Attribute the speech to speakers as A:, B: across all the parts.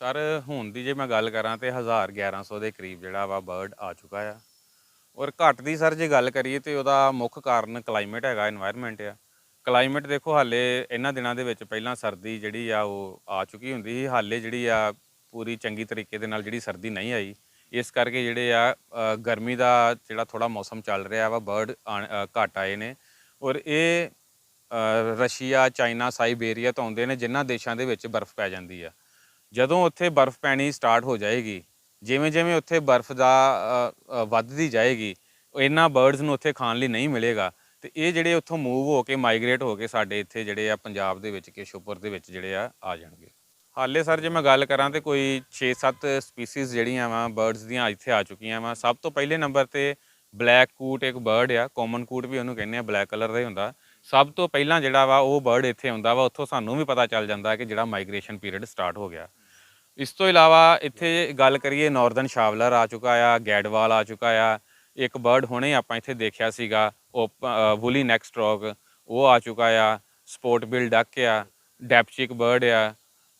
A: Sir, ਹੁਣ ਦੀ ਜੇ ਮੈਂ ਗੱਲ ਕਰਾਂ ਤੇ 1000 1100 ਦੇ ਕਰੀਬ ਜਿਹੜਾ ਵਾ ਬਰਡ ਆ ਚੁੱਕਾ ਆ। ਔਰ ਘਟ ਦੀ ਸਰ ਜੇ ਗੱਲ ਕਰੀਏ ਤੇ ਉਹਦਾ ਮੁੱਖ ਕਾਰਨ ਕਲਾਈਮੇਟ ਹੈਗਾ এনवायरमेंट ਆ। ਕਲਾਈਮੇਟ ਦੇਖੋ ਹਾਲੇ ਇਹਨਾਂ ਦਿਨਾਂ ਦੇ ਵਿੱਚ ਪਹਿਲਾਂ ਸਰਦੀ ਜਿਹੜੀ ਆ ਉਹ ਆ ਚੁੱਕੀ ਹੁੰਦੀ ਸੀ, ਹਾਲੇ ਜਿਹੜੀ ਆ ਪੂਰੀ ਚੰਗੀ ਤਰੀਕੇ ਦੇ ਨਾਲ ਜਿਹੜੀ ਸਰਦੀ ਨਹੀਂ ਆਈ। ਇਸ ਕਰਕੇ ਜਿਹੜੇ ਆ ਗਰਮੀ ਦਾ ਜਿਹੜਾ ਥੋੜਾ ਮੌਸਮ ਚੱਲ ਰਿਹਾ ਵਾ ਬਰਡ ਘਟ ਆਏ ਨੇ। ਔਰ ਇਹ ਰਸ਼ੀਆ, ਚਾਈਨਾ, ਸਾਈਬੇਰੀਆ ਤੋਂ ਆਉਂਦੇ ਨੇ, ਜਿਨ੍ਹਾਂ ਦੇਸ਼ਾਂ ਦੇ ਵਿੱਚ ਬਰਫ਼ ਪੈ ਜਾਂਦੀ ਆ। ਜਦੋਂ ਉੱਥੇ ਬਰਫ਼ ਪੈਣੀ ਸਟਾਰਟ ਹੋ ਜਾਏਗੀ, ਜਿਵੇਂ ਜਿਵੇਂ ਉੱਥੇ ਬਰਫ਼ ਦਾ ਵੱਧਦੀ ਜਾਏਗੀ ਇਹਨਾਂ ਬਰਡਸ ਨੂੰ ਉੱਥੇ ਖਾਣ ਲਈ ਨਹੀਂ ਮਿਲੇਗਾ। ਤੇ ਇਹ ਜਿਹੜੇ ਉੱਥੋਂ ਮੂਵ ਹੋ ਕੇ, ਮਾਈਗ੍ਰੇਟ ਹੋ ਕੇ ਸਾਡੇ ਇੱਥੇ ਜਿਹੜੇ ਆ ਪੰਜਾਬ ਦੇ ਵਿੱਚ ਕੇਸ਼ੋਪੁਰ ਦੇ ਵਿੱਚ ਜਿਹੜੇ ਆ ਆ ਜਾਣਗੇ। ਹਾਲੇ ਸਰ ਜੇ ਮੈਂ ਗੱਲ ਕਰਾਂ ਤੇ ਕੋਈ 6-7 ਸਪੀਸੀਜ਼ ਜਿਹੜੀਆਂ ਵਾ, ਬਰਡਸ ਦੀਆਂ ਇੱਥੇ ਆ ਚੁੱਕੀਆਂ ਵਾ, ਸਭ ਤੋਂ ਪਹਿਲੇ ਨੰਬਰ ਤੇ ਬਲੈਕ ਕੂਟ ਇੱਕ ਬਰਡ ਆ, ਕਾਮਨ ਕੂਟ ਵੀ ਉਹਨੂੰ ਕਹਿੰਦੇ ਆ, ਬਲੈਕ ਕਲਰ ਦਾ ਹੀ ਹੁੰਦਾ। ਸਭ ਤੋਂ ਪਹਿਲਾਂ ਜਿਹੜਾ ਵਾ, ਉਹ ਬਰਡ ਇੱਥੇ ਆਉਂਦਾ ਵਾ, ਉੱਥੋਂ ਸਾਨੂੰ ਵੀ ਪਤਾ ਚੱਲ ਜਾਂਦਾ ਕਿ ਜਿਹੜਾ ਮਾਈਗ੍ਰੇਸ਼ਨ ਪੀਰੀਅਡ ਸਟਾਰਟ ਹੋ ਗਿਆ। ਇਸ ਤੋਂ ਇਲਾਵਾ ਇੱਥੇ ਗੱਲ ਕਰੀਏ ਨਾਰਦਰਨ ਸ਼ਾਵਲਰ ਆ ਚੁੱਕਾ ਆ ਗੈਡਵਾਲ ਆ ਚੁੱਕਾ ਆ ਇੱਕ ਬਰਡ ਹੁਣੇ ਆਪਾਂ ਇੱਥੇ ਦੇਖਿਆ ਸੀਗਾ ਵੂਲੀ ਨੈਕ ਸਟ੍ਰੋਕ ਉਹ ਆ ਚੁੱਕਾ ਆ ਸਪੋਰਟ ਬਿਲ ਡੱਕ ਆ ਡੈਪਚਿਕ ਬਰਡ ਆ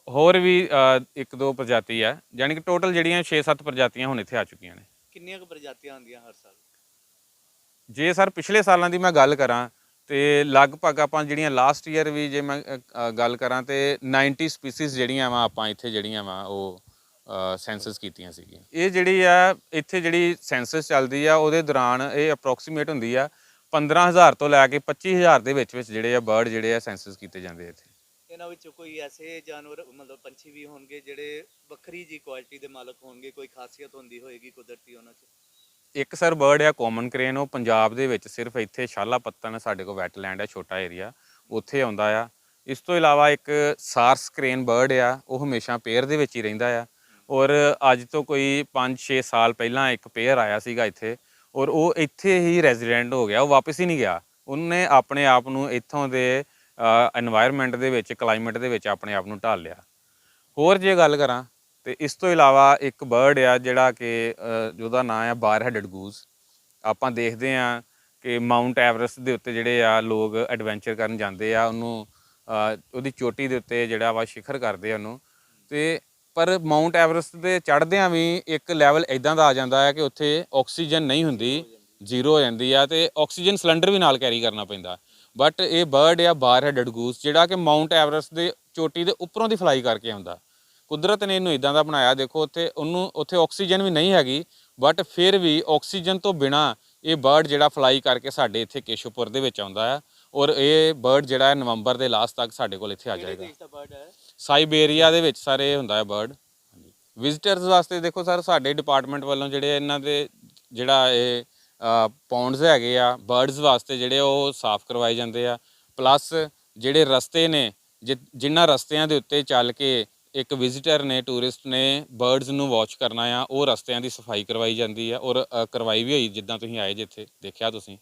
A: ਹੋਰ ਵੀ ਇੱਕ ਦੋ ਪ੍ਰਜਾਤੀ ਆ ਯਾਨੀ ਕਿ ਟੋਟਲ ਜਿਹੜੀਆਂ 6-7 ਪ੍ਰਜਾਤੀਆਂ ਹੁਣ ਇੱਥੇ ਆ ਚੁੱਕੀਆਂ ਨੇ।
B: ਕਿੰਨੀਆਂ ਕੁ ਪ੍ਰਜਾਤੀਆਂ ਹੁੰਦੀਆਂ ਹਰ ਸਾਲ?
A: ਜੇ ਸਰ ਪਿਛਲੇ ਸਾਲਾਂ ਦੀ ਮੈਂ ਗੱਲ ਕਰਾਂ ਤੇ ਲਗਭਗ ਆਪਾਂ ਜਿਹੜੀਆਂ ਲਾਸਟ ਈਅਰ ਵੀ ਜੇ ਮੈਂ ਗੱਲ ਕਰਾਂ ਤੇ 90 ਸਪੀਸੀਜ਼ ਜਿਹੜੀਆਂ ਵਾ ਆਪਾਂ ਇੱਥੇ ਜਿਹੜੀਆਂ ਵਾ ਉਹ ਸੈਂਸਸ ਕੀਤੀਆਂ ਸੀਗੀਆਂ। ਇਹ ਜਿਹੜੀ ਆ, ਇੱਥੇ ਜਿਹੜੀ ਸੈਂਸਸ ਚੱਲਦੀ ਆ ਉਹਦੇ ਦੌਰਾਨ ਇਹ ਅਪਰੋਕਸੀਮੇਟ ਹੁੰਦੀ ਆ 15000 ਤੋਂ ਲੈ ਕੇ 25000 ਦੇ ਵਿੱਚ ਵਿੱਚ ਜਿਹੜੇ ਆ ਬਰਡ ਜਿਹੜੇ ਆ ਸੈਂਸਸ ਕੀਤੇ ਜਾਂਦੇ ਇੱਥੇ।
B: ਇਹਨਾਂ ਵਿੱਚੋਂ ਕੋਈ ਐਸੇ ਜਾਨਵਰ, ਮਤਲਬ ਪੰਛੀ ਵੀ ਹੋਣਗੇ ਜਿਹੜੇ ਵੱਖਰੀ ਜੀ ਕੁਆਲਿਟੀ ਦੇ ਮਾਲਕ ਹੋਣਗੇ, ਕੋਈ ਖਾਸੀਅਤ ਹੁੰਦੀ ਹੋਏਗੀ ਕੁਦਰਤੀ ਉਹਨਾਂ 'ਚ?
A: ਇੱਕ ਸਰ ਬਰਡ ਆ ਕਾਮਨ ਕ੍ਰੇਨ ਉਹ ਪੰਜਾਬ ਦੇ ਵਿੱਚ ਸਿਰਫ ਇੱਥੇ ਸ਼ਾਲਾ ਪੱਤਨ ਸਾਡੇ ਕੋਲ ਵੈਟਲੈਂਡ ਆ, ਛੋਟਾ ਏਰੀਆ ਉੱਥੇ ਆਉਂਦਾ ਆ। ਇਸ ਤੋਂ ਇਲਾਵਾ ਇੱਕ ਸਾਰਸ ਕ੍ਰੇਨ ਬਰਡ ਆ, ਉਹ ਹਮੇਸ਼ਾ ਪੇਅਰ ਦੇ ਵਿੱਚ ਹੀ ਰਹਿੰਦਾ ਆ। ਔਰ ਅੱਜ ਤੋਂ ਕੋਈ 5-6 ਸਾਲ ਪਹਿਲਾਂ ਇੱਕ ਪੇਅਰ ਆਇਆ ਸੀਗਾ ਇੱਥੇ, ਔਰ ਉਹ ਇੱਥੇ ਹੀ ਰੈਜ਼ੀਡੈਂਟ ਹੋ ਗਿਆ, ਉਹ ਵਾਪਸ ਹੀ ਨਹੀਂ ਗਿਆ। ਉਹਨੇ ਆਪਣੇ ਆਪ ਨੂੰ ਇੱਥੋਂ ਦੇ এনवायरमेंट ਦੇ ਵਿੱਚ ਕਲਾਈਮੇਟ ਦੇ ਵਿੱਚ ਆਪਣੇ ਆਪ ਨੂੰ ਢਾਲ ਲਿਆ। ਹੋਰ ਜੇ ਗੱਲ ਕਰਾਂ ਤੇ ਇਸ ਤੋਂ ਇਲਾਵਾ ਇੱਕ ਬਰਡ ਆ ਜਿਹੜਾ ਕਿ ਅ, ਜਿਹਦਾ ਨਾਮ ਆ ਬਾਰ ਹੈਡਡ ਗੂਸ। ਆਪਾਂ ਦੇਖਦੇ ਆ ਕਿ ਮਾਊਂਟ ਐਵਰੈਸਟ ਦੇ ਉੱਤੇ ਜਿਹੜੇ ਆ ਲੋਕ ਐਡਵੈਂਚਰ ਕਰਨ ਜਾਂਦੇ ਆ ਉਹਨੂੰ ਉਹਦੀ ਚੋਟੀ ਦੇ ਉੱਤੇ ਜਿਹੜਾ ਵਾ ਸਿਖਰ ਕਰਦੇ ਆ ਉਹਨੂੰ। ਤੇ ਪਰ ਮਾਊਂਟ ਐਵਰੈਸਟ ਦੇ ਚੜ੍ਹਦਿਆਂ ਵੀ ਇੱਕ ਲੈਵਲ ਇਦਾਂ ਦਾ ਆ ਜਾਂਦਾ ਹੈ ਕਿ ਉੱਥੇ ਆਕਸੀਜਨ ਨਹੀਂ ਹੁੰਦੀ ਜ਼ੀਰੋ ਹੋ ਜਾਂਦੀ ਆ ਤੇ ਆਕਸੀਜਨ ਸਿਲੰਡਰ ਵੀ ਨਾਲ ਕੈਰੀ ਕਰਨਾ ਪੈਂਦਾ। ਬਟ ਇਹ ਬਰਡ ਆ ਬਾਰ ਹੈਡਡ ਗੂਸ ਜਿਹੜਾ ਕਿ ਮਾਊਂਟ ਐਵਰੈਸਟ ਦੇ ਚੋਟੀ ਦੇ ਉੱਪਰੋਂ ਦੀ ਫਲਾਈ ਕਰਕੇ ਆਉਂਦਾ। ਕੁਦਰਤ ਨੇ ਇਹਨੂੰ ਇਦਾਂ ਦਾ ਬਣਾਇਆ ਦੇਖੋ ਉੱਥੇ ਉਹਨੂੰ ਉੱਥੇ ਆਕਸੀਜਨ ਵੀ ਨਹੀਂ ਹੈਗੀ ਬਟ ਫਿਰ ਵੀ ਆਕਸੀਜਨ ਤੋਂ ਬਿਨਾ ਇਹ ਬਰਡ ਜਿਹੜਾ ਫਲਾਈ ਕਰਕੇ ਸਾਡੇ ਇੱਥੇ ਕੇਸ਼ਵਪੁਰ ਦੇ ਵਿੱਚ ਆਉਂਦਾ ਹੈ ਔਰ ਇਹ ਬਰਡ ਜਿਹੜਾ ਹੈ ਨਵੰਬਰ ਦੇ ਲਾਸਟ ਤੱਕ ਸਾਡੇ ਕੋਲ ਇੱਥੇ ਆ ਜਾਏਗਾ। ਸਾਈਬੇਰੀਆ ਦੇ ਵਿੱਚ ਸਾਰੇ ਹੁੰਦਾ ਹੈ ਬਰਡ ਵਿਜ਼ਿਟਰਸ ਵਾਸਤੇ ਦੇਖੋ ਸਰ ਸਾਡੇ ਡਿਪਾਰਟਮੈਂਟ ਵੱਲੋਂ ਜਿਹੜੇ ਇਹਨਾਂ ਦੇ ਜਿਹੜਾ ਇਹ ਪੌਂਡਸ ਹੈਗੇ ਆ ਬਰਡਸ ਵਾਸਤੇ ਜਿਹੜੇ ਉਹ ਸਾਫ਼ ਕਰਵਾਏ ਜਾਂਦੇ ਆ। ਪਲੱਸ ਜਿਹੜੇ ਰਸਤੇ ਨੇ ਜਿਨ੍ਹਾਂ ਰਸਤਿਆਂ ਦੇ ਉੱਤੇ ਚੱਲ ਕੇ ਇੱਕ ਵਿਜ਼ਿਟਰ ਨੇ ਟੂਰਿਸਟ ਨੇ ਬਰਡਸ ਨੂੰ ਵਾਚ ਕਰਨਾ ਆ ਉਹ ਰਸਤਿਆਂ ਦੀ ਸਫ਼ਾਈ ਕਰਵਾਈ ਜਾਂਦੀ ਆ ਔਰ ਅ, ਕਰਵਾਈ ਵੀ ਹੋਈ ਜਿੱਦਾਂ ਤੁਸੀਂ ਆਏ ਜਿੱਥੇ ਦੇਖਿਆ ਤੁਸੀਂ।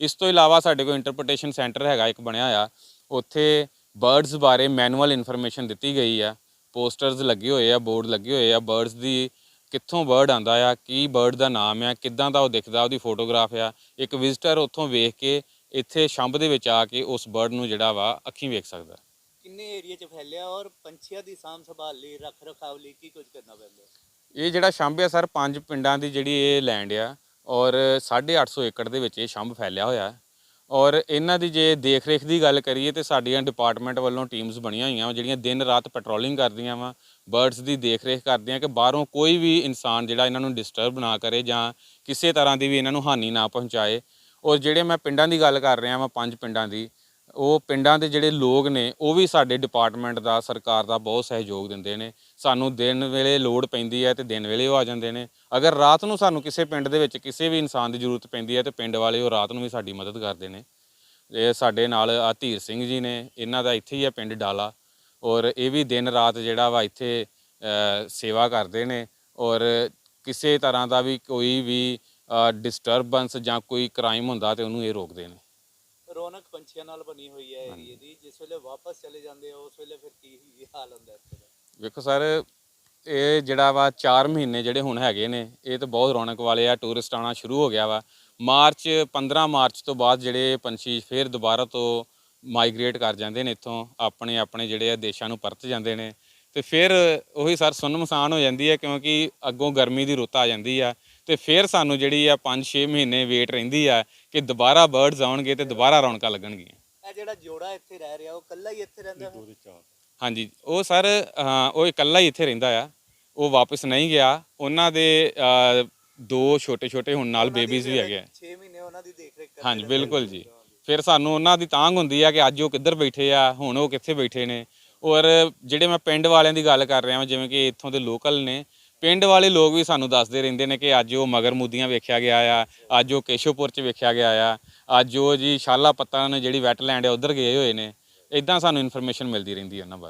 A: ਇਸ ਤੋਂ ਇਲਾਵਾ ਸਾਡੇ ਕੋਲ ਇੰਟਰਪ੍ਰੀਟੇਸ਼ਨ ਸੈਂਟਰ ਹੈਗਾ ਇੱਕ ਬਣਿਆ ਆ। ਉੱਥੇ ਬਰਡਸ ਬਾਰੇ ਮੈਨੂਅਲ ਇਨਫੋਰਮੇਸ਼ਨ ਦਿੱਤੀ ਗਈ ਆ। ਪੋਸਟਰਸ ਲੱਗੇ ਹੋਏ ਆ ਬੋਰਡ ਲੱਗੇ ਹੋਏ ਆ। ਬਰਡਸ ਦੀ ਕਿੱਥੋਂ ਬਰਡ ਆਂਦਾ ਆ ਕੀ ਬਰਡ ਦਾ ਨਾਮ ਆ ਕਿੱਦਾਂ ਦਾ ਉਹ ਦਿਖਦਾ ਉਹਦੀ ਫੋਟੋਗ੍ਰਾਫ ਆ। ਇੱਕ ਵਿਜ਼ਿਟਰ ਉੱਥੋਂ ਵੇਖ ਕੇ ਇੱਥੇ ਛੰਭ ਦੇ ਵਿੱਚ ਆ ਕੇ ਉਸ ਬਰਡ ਨੂੰ ਜਿਹੜਾ ਵਾ ਅੱਖੀਂ ਵੇਖ ਸਕਦਾ।
B: ਕਿੰਨੇ ਏਰੀਆ 'ਚ ਫੈਲਿਆ ਔਰ ਪੰਛੀਆਂ ਦੀ ਸਾਂਭ ਸੰਭਾਲ ਲਈ, ਰੱਖ ਰਖਾਵ ਲਈ ਕੀ ਕੁਝ ਕਰਨਾ ਪੈਂਦਾ?
A: ਇਹ ਜਿਹੜਾ ਛੰਭ ਆ ਸਰ, ਪੰਜ ਪਿੰਡਾਂ ਦੀ ਜਿਹੜੀ ਇਹ ਲੈਂਡ ਆ ਔਰ 850 ਏਕੜ ਦੇ ਵਿੱਚ ਇਹ ਛੰਭ ਫੈਲਿਆ ਹੋਇਆ। ਔਰ ਇਹਨਾਂ ਦੀ ਜੇ ਦੇਖ ਰੇਖ ਦੀ ਗੱਲ ਕਰੀਏ ਤੇ ਸਾਡੀਆਂ ਡਿਪਾਰਟਮੈਂਟ ਵੱਲੋਂ ਟੀਮਸ ਬਣੀਆਂ ਹੋਈਆਂ ਵਾ, ਜਿਹੜੀਆਂ ਦਿਨ ਰਾਤ ਪੈਟਰੋਲਿੰਗ ਕਰਦੀਆਂ ਵਾ ਬਰਡਸ ਦੀ ਦੇਖ ਰੇਖ ਕਰਦੀਆਂ ਕਿ ਬਾਹਰੋਂ ਕੋਈ ਵੀ ਇਨਸਾਨ ਜਿਹੜਾ ਇਹਨਾਂ ਨੂੰ ਡਿਸਟਰਬ ਨਾ ਕਰੇ ਜਾਂ ਕਿਸੇ ਤਰ੍ਹਾਂ ਦੀ ਵੀ ਇਹਨਾਂ ਨੂੰ ਹਾਨੀ ਨਾ ਪਹੁੰਚਾਏ। ਔਰ ਜਿਹੜੇ ਮੈਂ ਪਿੰਡਾਂ ਦੀ ਗੱਲ ਕਰ ਰਿਹਾ ਵਾਂ, ਪੰਜ ਪਿੰਡਾਂ ਦੀ ਉਹ ਪਿੰਡਾਂ ਦੇ ਜਿਹੜੇ ਲੋਕ ਨੇ, ਉਹ ਵੀ ਸਾਡੇ ਡਿਪਾਰਟਮੈਂਟ ਦਾ, ਸਰਕਾਰ ਦਾ ਬਹੁਤ ਸਹਿਯੋਗ ਦਿੰਦੇ ਨੇ। ਸਾਨੂੰ ਦਿਨ ਵੇਲੇ ਲੋੜ ਪੈਂਦੀ ਹੈ ਤੇ ਦਿਨ ਵੇਲੇ ਉਹ ਆ ਜਾਂਦੇ ਨੇ। ਅਗਰ ਰਾਤ ਨੂੰ ਸਾਨੂੰ ਕਿਸੇ ਪਿੰਡ ਦੇ ਵਿੱਚ ਕਿਸੇ ਵੀ ਇਨਸਾਨ ਦੀ ਜ਼ਰੂਰਤ ਪੈਂਦੀ ਹੈ ਤੇ ਪਿੰਡ ਵਾਲੇ ਉਹ ਰਾਤ ਨੂੰ ਵੀ ਸਾਡੀ ਮਦਦ ਕਰਦੇ ਨੇ। ਇਹ ਸਾਡੇ ਨਾਲ ਆ ਧੀਰ ਸਿੰਘ ਜੀ ਨੇ, ਇਹਨਾਂ ਦਾ ਇੱਥੇ ਹੀ ਹੈ ਪਿੰਡ ਡਾਲਾ। ਔਰ ਇਹ ਵੀ ਦਿਨ ਰਾਤ ਜਿਹੜਾ ਵਾ ਇੱਥੇ ਸੇਵਾ ਕਰਦੇ ਨੇ। ਔਰ ਕਿਸੇ ਤਰ੍ਹਾਂ ਦਾ ਵੀ ਕੋਈ ਵੀ ਡਿਸਟਰਬੈਂਸ ਜਾਂ ਕੋਈ ਕ੍ਰਾਈਮ ਹੁੰਦਾ ਤੇ ਉਹਨੂੰ ਇਹ ਰੋਕਦੇ ਨੇ।
B: ਰੌਣਕ ਪੰਛੀਆਂ ਨਾਲ ਬਣੀ ਹੋਈ ਹੈ ਏਰੀਏ ਦੀ ਜਿਸ ਵੇਲੇ ਵਾਪਸ ਚਲੇ ਜਾਂਦੇ ਹੋ ਉਸ ਵੇਲੇ ਫਿਰ ਕੀ ਹਾਲ ਹੁੰਦਾ ਇੱਥੇ ਦਾ
A: ਵੇਖੋ ਸਰ ਇਹ ਜਿਹੜਾ ਵਾ 4 ਮਹੀਨੇ ਜਿਹੜੇ ਹੁਣ ਹੈਗੇ ਨੇ ਇਹ ਤਾਂ ਬਹੁਤ ਰੌਣਕ ਵਾਲੇ ਆ ਟੂਰਿਸਟ ਆਉਣਾ ਸ਼ੁਰੂ ਹੋ ਗਿਆ ਵਾ। ਮਾਰਚ 15 ਮਾਰਚ ਤੋਂ ਬਾਅਦ ਜਿਹੜੇ ਪੰਛੀ ਫਿਰ ਦੁਬਾਰਾ ਤੋਂ ਮਾਈਗ੍ਰੇਟ ਕਰ ਜਾਂਦੇ ਨੇ ਇੱਥੋਂ ਆਪਣੇ ਆਪਣੇ ਜਿਹੜੇ ਆ ਦੇਸ਼ਾਂ ਨੂੰ ਪਰਤ ਜਾਂਦੇ ਨੇ। ਤੇ ਫਿਰ ਉਹੀ ਸਰ ਸੁੰਨਮਸਾਨ ਹੋ ਜਾਂਦੀ ਹੈ ਕਿਉਂਕਿ ਅੱਗੋਂ ਗਰਮੀ ਦੀ ਰੁੱਤ ਆ ਜਾਂਦੀ ਆ। ਤੇ ਫਿਰ ਸਾਨੂੰ ਜਿਹੜੀ ਆ 5-6 ਮਹੀਨੇ ਵੇਟ ਰਹਿੰਦੀ ਆ ਕਿ ਦੁਬਾਰਾ ਬਰਡਸ ਆਉਣਗੇ ਤੇ ਦੁਬਾਰਾ ਰੌਣਕਾਂ ਲੱਗਣਗੀਆਂ।
B: ਇਹ ਜਿਹੜਾ ਜੋੜਾ ਇੱਥੇ ਰਹਿ ਰਿਹਾ ਉਹ ਇਕੱਲਾ ਹੀ ਇੱਥੇ ਰਹਿੰਦਾ ਹੈ?
A: ਹਾਂਜੀ ਉਹ ਸਰ ਉਹ ਇਕੱਲਾ ਹੀ ਇੱਥੇ ਰਹਿੰਦਾ ਆ। ਉਹ ਵਾਪਸ ਨਹੀਂ ਗਿਆ। ਉਹਨਾਂ ਦੇ ਦੋ ਛੋਟੇ ਛੋਟੇ ਹੁਣ ਨਾਲ ਬੇਬੀਜ਼ ਵੀ ਹੈਗੇ ਆ।
B: 6 ਮਹੀਨੇ ਉਹਨਾਂ ਦੀ ਦੇਖ ਰੇਖ
A: ਹਾਂਜੀ ਬਿਲਕੁਲ ਜੀ। ਫਿਰ ਸਾਨੂੰ ਉਹਨਾਂ ਦੀ ਤਾਂਗ ਹੁੰਦੀ ਆ ਕਿ ਅੱਜ ਉਹ ਕਿੱਧਰ ਬੈਠੇ ਆ ਹੁਣ ਉਹ ਕਿੱਥੇ ਬੈਠੇ ਨੇ। ਔਰ ਜਿਹੜੇ ਮੈਂ ਪਿੰਡ ਵਾਲਿਆਂ ਦੀ ਗੱਲ ਕਰ ਰਿਹਾ ਹਾਂ ਜਿਵੇਂ ਕਿ ਇੱਥੋਂ ਦੇ ਲੋਕਲ ਨੇ ਪਿੰਡ ਵਾਲੇ ਲੋਕ ਵੀ ਸਾਨੂੰ ਦੱਸਦੇ ਰਹਿੰਦੇ ਨੇ ਕਿ ਅੱਜ ਉਹ ਮਗਰ ਮੁੱਦੀਆਂ ਵੇਖਿਆ ਗਿਆ ਆ, ਅੱਜ ਉਹ ਕੇਸ਼ੋਪੁਰ ਚ ਵੇਖਿਆ ਗਿਆ ਆ, ਅੱਜ ਉਹ ਜੀ ਸ਼ਾਲਾ ਪੱਤਾ ਜਿਹੜੀ ਵੈਟਲੈਂਡ ਹੈ ਉਧਰ ਗਏ ਹੋਏ ਨੇ। ਇਦਾਂ ਸਾਨੂੰ ਇਨਫੋਰਮੇਸ਼ਨ ਮਿਲਦੀ ਰਹਿੰਦੀ ਹੈ ਉਹਨਾਂ ਬਾਰੇ।